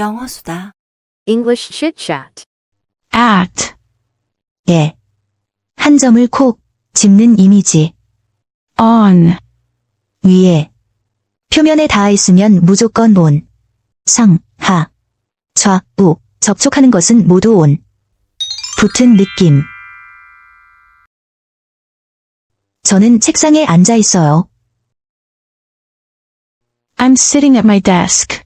영어 수다. English chit chat. at, 예. 한 점을 콕 짚는 이미지. on, 위에. 표면에 닿아 있으면 무조건 온. 상, 하. 좌, 우. 접촉하는 것은 모두 온. 붙은 느낌. 저는 책상에 앉아 있어요. I'm sitting at my desk.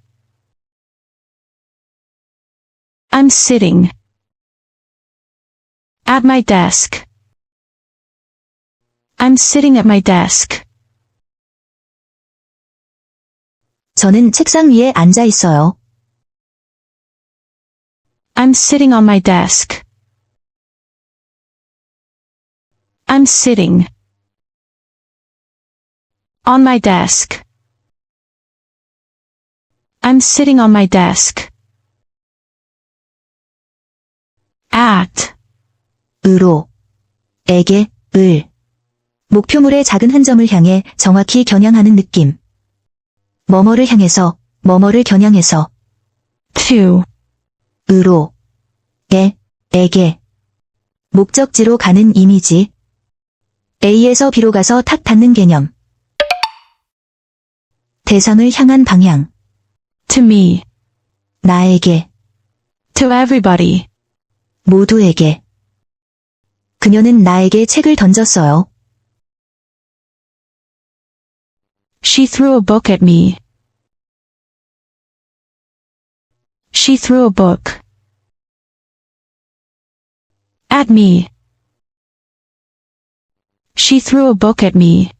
I'm sitting at my desk. I'm sitting at my desk. 저는 책상 위에 앉아 있어요. I'm sitting on my desk. I'm sitting on my desk. I'm sitting on my desk. At, 으로. 에게, 을. 목표물의 작은 한 점을 향해 정확히 겨냥하는 느낌. 뭐뭐를 향해서, 뭐뭐를 겨냥해서, to, 으로. 에, 에게. 목적지로 가는 이미지. A에서 B로 가서 탁 닿는 개념. 대상을 향한 방향. to me, 나에게, to everybody. 모두에게. 그녀는 나에게 책을 던졌어요. She threw a book at me. She threw a book at me. She threw a book at me.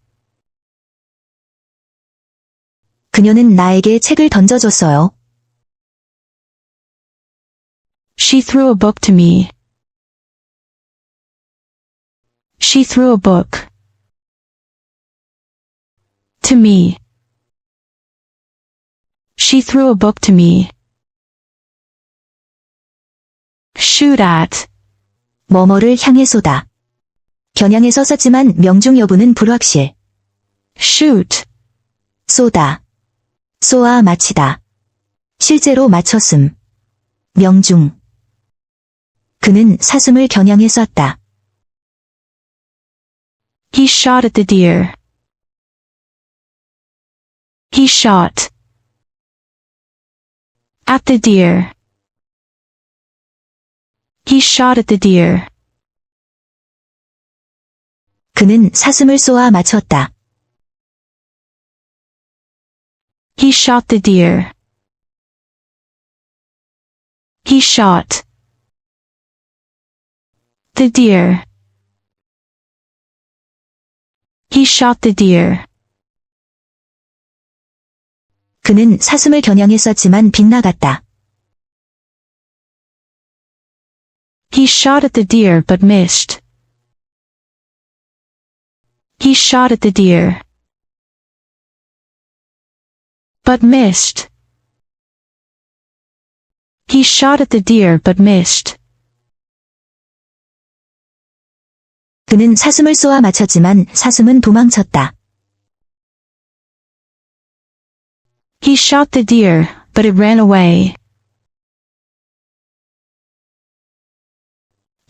그녀는 나에게 책을 던져줬어요. She threw a book to me. She threw a book to me. She threw a book to me. Shoot at. 뭐뭐를 향해 쏟아. 겨냥해서 썼지만 명중 여부는 불확실. Shoot. 쏟아. 쏘아 마치다. 실제로 맞췄음. 명중. 그는 사슴을 겨냥해 쐈다. He shot at the deer. He shot at the deer. He shot at the deer. 그는 사슴을 쏘아 맞췄다. He shot the deer. He shot the deer. He shot the deer. 그는 사슴을 겨냥해 쐈지만 빗나갔다. He shot at the deer but missed. He shot at the deer. But missed. He shot at the deer but missed. 그는 사슴을 쏘아 맞췄지만 사슴은 도망쳤다. He shot the deer, but it ran away.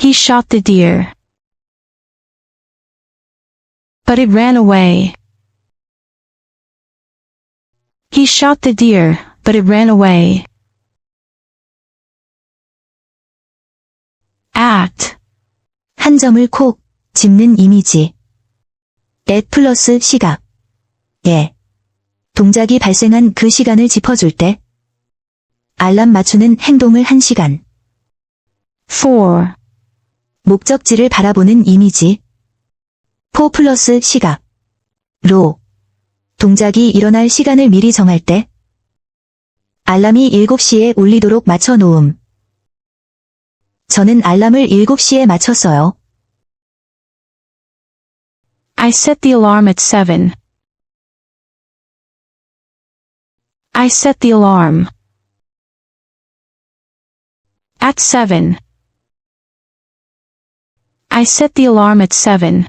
He shot the deer. But it ran away. He shot the deer, but it ran away. at, 한 점을 콕 짚는 이미지. at 플러스 시각. 예. 동작이 발생한 그 시간을 짚어줄 때. 알람 맞추는 행동을 한 시간. for, 목적지를 바라보는 이미지. 포 플러스 시각. 로. 동작이 일어날 시간을 미리 정할 때. 알람이 7시에 울리도록 맞춰 놓음. 저는 알람을 7시에 맞췄어요. I set the alarm at 7. I set the alarm at 7. I set the alarm at 7.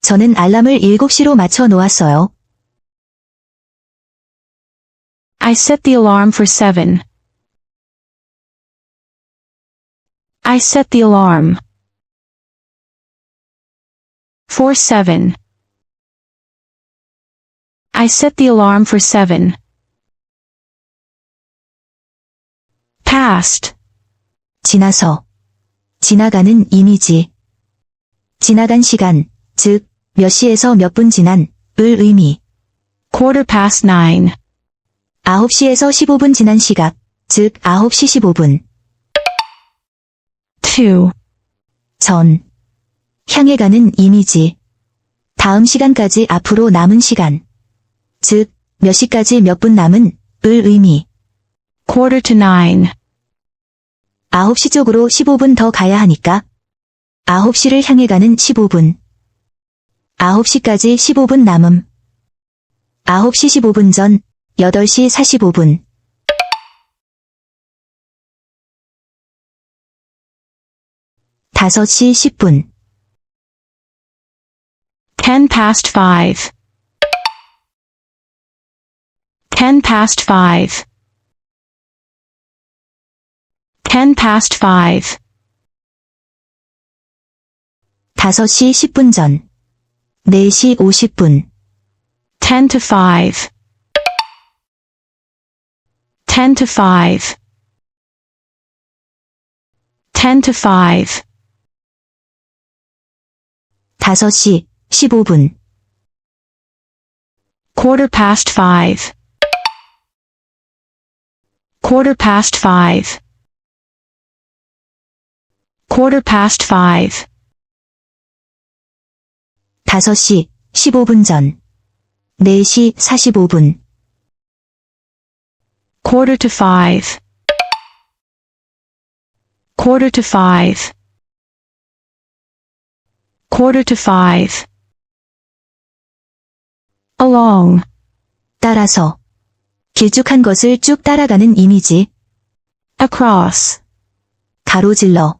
저는 알람을 7시로 맞춰 놓았어요. I set the alarm for 7. I set the alarm. For 7. I set the alarm for 7. Past. 지나서. 지나가는 이미지. 지나간 시간, 즉, 몇 시에서 몇 분 지난, 을 의미. Quarter past 9. 9시에서 15분 지난 시각, 즉 9시 15분, 2. 전. 향해 가는 이미지. 다음 시간까지 앞으로 남은 시간. 즉, 몇 시까지 몇 분 남은, 을 의미. Quarter to 9. 9시 쪽으로 15분 더 가야 하니까. 9시를 향해 가는 15분. 9시까지 15분 남음. 9시 15분 전, 8시 45분. 5시 10분. 10 past 5. 10 past 5. 10 past 5. 5시 10분 전. 4시 50분. 10 to 5. 10 to 5. 10 to 5. 5시 15분. Quarter past 5. Quarter past 5. Quarter past 5. 5시 15분 전. 4시 45분. Quarter to 5. Quarter to 5. Quarter to 5. Along. 따라서. 길쭉한 것을 쭉 따라가는 이미지. Across. 가로질러.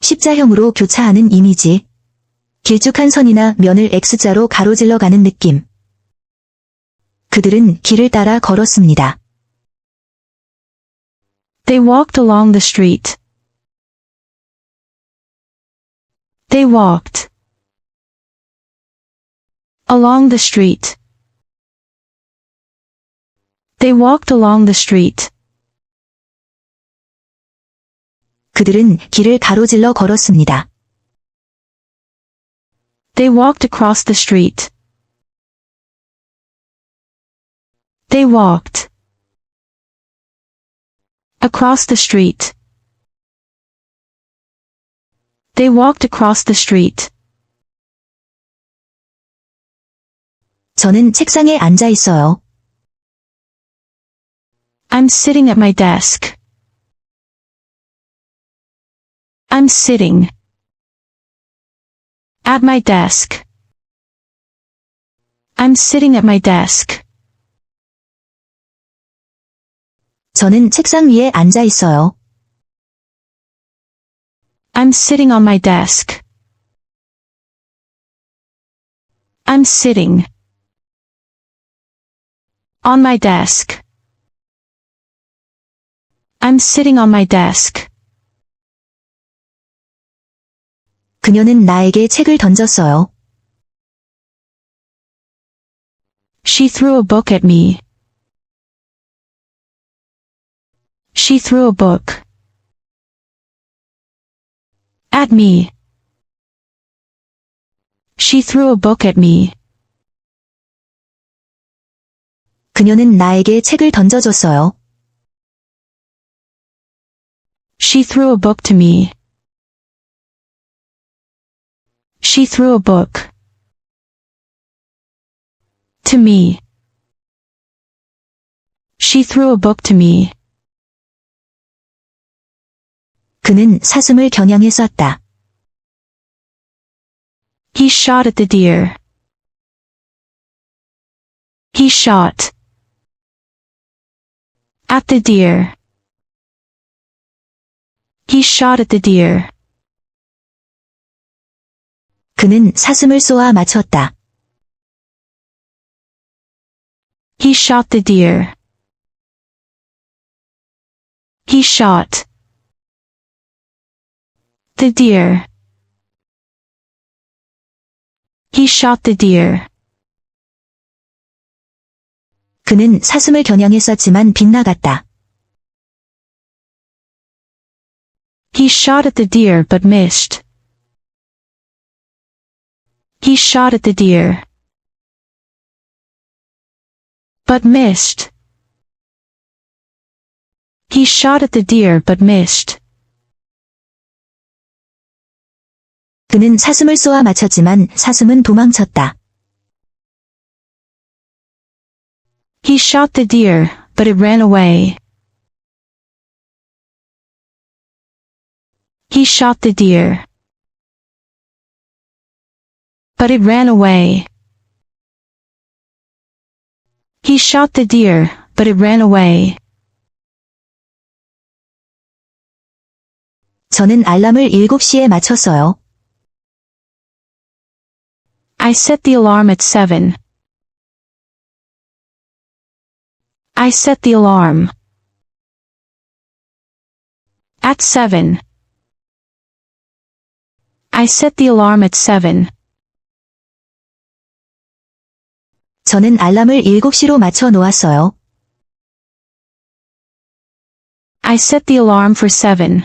십자형으로 교차하는 이미지. 길쭉한 선이나 면을 X자로 가로질러 가는 느낌. 그들은 길을 따라 걸었습니다. They walked along the street. They walked. Along the street. They walked along the street. 그들은 길을 가로질러 걸었습니다. They walked across the street. They walked. Across the street. They walked across the street. 저는 책상에 앉아 있어요. I'm sitting at my desk. I'm sitting. At my desk. I'm sitting at my desk. 저는 책상 위에 앉아 있어요. I'm sitting on my desk. I'm sitting. On my desk. I'm sitting on my desk. 그녀는 나에게 책을 던졌어요. She threw a book at me. She threw a book. At me. She threw a book at me. 그녀는 나에게 책을 던져줬어요. She threw a book to me. She threw a book. To me. She threw a book to me. 그는 사슴을 겨냥해 쐈다. He shot at the deer. He shot. At the deer. He shot at the deer. 그는 사슴을 쏘아 맞췄다. He shot the deer. He shot. The deer. He shot the deer. 그는 사슴을 겨냥했었지만 빗나갔다. He shot at the deer but missed. He shot at the deer. But missed. He shot at the deer but missed. 그는 사슴을 쏘아 맞췄지만 사슴은 도망쳤다. He shot the deer, but it ran away. He shot the deer. But it ran away. He shot the deer, but it ran away. 저는 알람을 7시에 맞췄어요. I set the alarm at 7. I set the alarm. At 7. I set the alarm at 7. 저는 알람을 7시로 맞춰 놓았어요. I set the alarm for 7.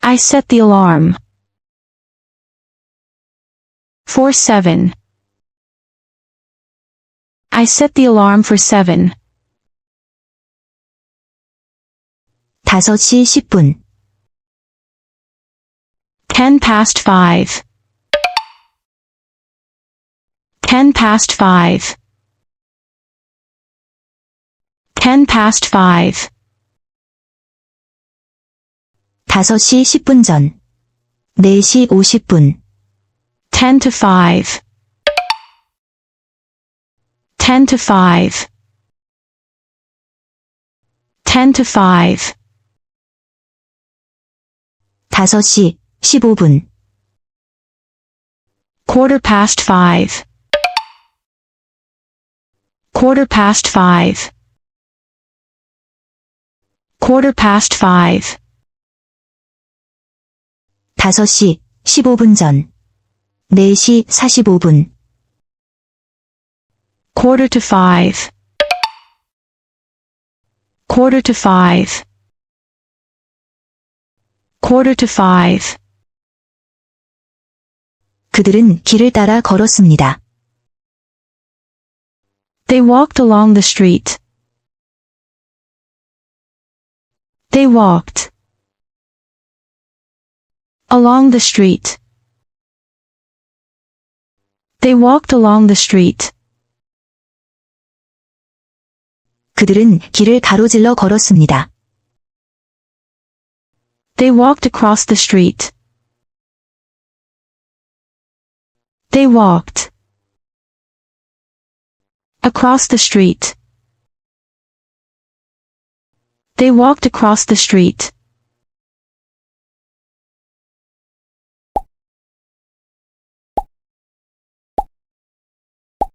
I set the alarm. For 7. I set the alarm for 7. 5시 10분. 10 past 5. 10 past 5. 10 past 5. 5시 10분 전. 4시 50분. 10 to 5. 10 to 5. 10 to 5. 5시 15분. Quarter past 5. Quarter past 5. Quarter past 5. 5시 15분 전. 4시 45분. Quarter to 5. Quarter to 5. Quarter to 5. 그들은 길을 따라 걸었습니다. They walked along the street. They walked along the street. They walked along the street. 그들은 길을 가로질러 걸었습니다. They walked across the street. They walked across the street. They walked across the street.